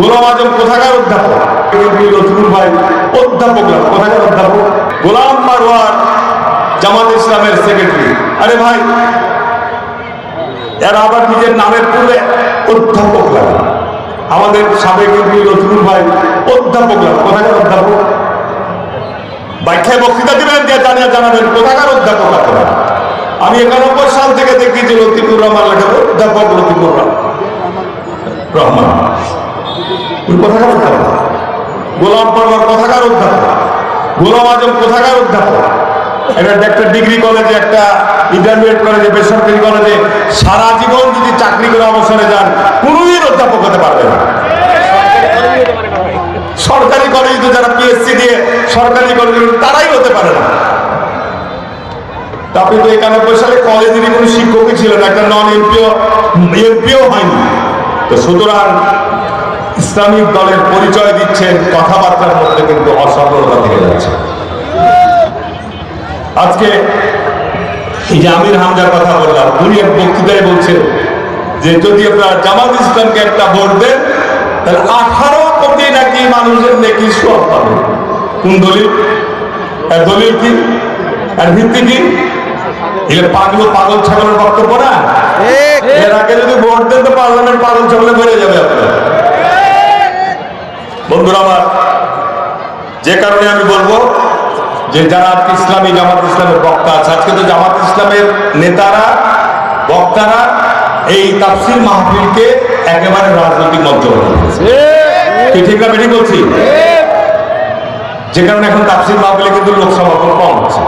গোলাম আজম কোথাকার অধ্যাপক? রসুল ভাই? অধ্যাপক না, কোথাকার অধ্যাপক? গোলাম মারওয়ার জামাত ইসলামের সেক্রেটারি। আরে ভাই এরা আবার নিজের নামের পূর্বে অধ্যাপক লাগে আমাদের সাবেক এমপি রসুল ভাই অধ্যাপক লাগে কোথাকার অধ্যাপক? ব্যাখ্যায় বক্তৃতা দিবেন যে জানিয়ে জানাবেন কোথাকার অধ্যাপক আপনারা আমি একানব্বই সাল থেকে দেখি যে লতিফুর রহমান লেখা অধ্যাপক লতিফুর রহমান। রহমান। কোথাকার অধ্যাপক গোলাম পরমার কোথাকার অধ্যাপক গোলাম আজম কোথাকার অধ্যাপক এটা একটা ডিগ্রি কলেজে একটা ইন্টারমিডিয়েট কলেজে বেসরকারি কলেজে সারা জীবন যদি চাকরি করে অবসরে যান, কোনোদিন অধ্যাপক হতে পারবে না। সরকারি কলেজ যারা পিএসসি দিয়ে সরকারি কলেজ তারাই হতে পারে না। তা আপনি তো একানব্বই সালে কলেজেরই কোনো শিক্ষকই ছিল না, একটা নন এমপিও এমপিও হয়নি। তো সুতরাং ইসলামিক দলের পরিচয় দিচ্ছেন কথাবার্তার মধ্যে কিন্তু অসফলতা থেকে যাচ্ছে। আজকে এই যে আমির হামজার কথা বললাম উনি এক বক্তৃতায় বলছেন যে যদি আপনারা জামাত ইসলামকে একটা ভোট দেন তাহলে আঠারো কোটি নাকি মানুষের নাকি সব পাবে। কোন দলিল? এর দলিল কি? আর ভিত্তি কি? এগুলো পাগল পাগল ছাগলের বক্তব্য না? এর আগে যদি ভোট দেন তো পার্লামেন্ট পাগল ছাগলে ভরে যাবে আপনার। বন্ধুরা আমার, যে কারণে আমি বলব যে যারা আজকে ইসলামী জামাত ইসলামের বক্তা আছে, আজকে তো জামাত ইসলামের নেতারা, বক্তারা এই তাফসির মাহফিলকে একেবারে রাজনৈতিক মঞ্চ ঠিক বলছি? যে কারণে এখন তাফসির মাহফিলে কিন্তু লোক সমাগম কম হচ্ছে।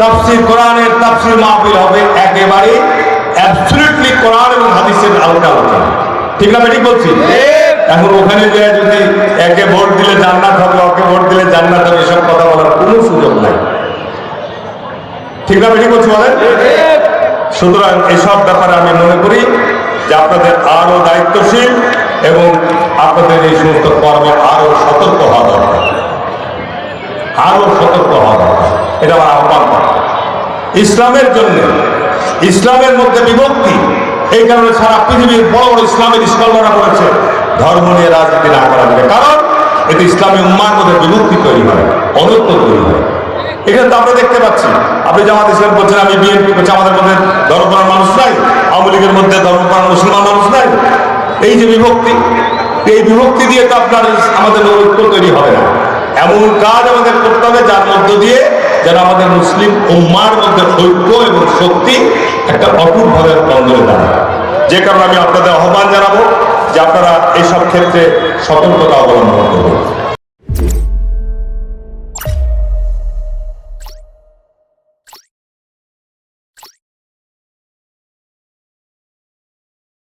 তাফসির কোরআনের তাফসির মাহফিল হবে একেবারে অ্যাবসলিউটলি কোরআন এবং হাদিসের আলোচনা ঠিক বলছি? এখন ওখানে যে যদি একে ভোট দিলে জান্নাত হবে, ওকে ভোট দিলে জান্নাত হবে, এসব কথা বলার কোনো সুযোগ নাই। ঠিক না বেঠিক বলছি বলেন? সুতরাং এসব ব্যাপারে আমি মনে করি যে আপনাদের আরও দায়িত্বশীল এবং আপনাদের এই সমস্ত কর্মে আরও সতর্ক হওয়া দরকার। আরও সতর্ক হওয়া দরকার। এটা আমার আহ্বান। ইসলামের জন্য, ইসলামের মধ্যে বিভক্তি, এই কারণে সারা পৃথিবীর বড় বড় ইসলামের স্কলরা বলেছে ধর্ম নিয়ে রাজনীতি না করা যাবে কারণ এতে ইসলামী উম্মার মধ্যে বিভক্তি তৈরি হয়, অনৈক্য তৈরি হয়। এখানে তো আমরা দেখতে পাচ্ছি, আপনি জামাত ইসলাম বলছেন, আমি বিএনপি করছি আমাদের মধ্যে ধর্মপ্রাণ মানুষ নাই, আওয়ামী লীগের মধ্যে ধর্মপ্রাণ মুসলমান মানুষ নাই। এই যে বিভক্তি, এই বিভক্তি দিয়ে তো আপনার আমাদের ঐক্য তৈরি হবে না। এমন কাজ আমাদের করতে হবে, যার মধ্য দিয়ে যেন আমাদের মুসলিম উম্মার মধ্যে ঐক্য এবং শক্তি একটা অটুটভাবে বন্ধনে দাঁড়ায়। যে কারণে আমি আপনাদের আহ্বান জানাব যে আপনারা এইসব ক্ষেত্রে সতর্কতা অবলম্বন করবেন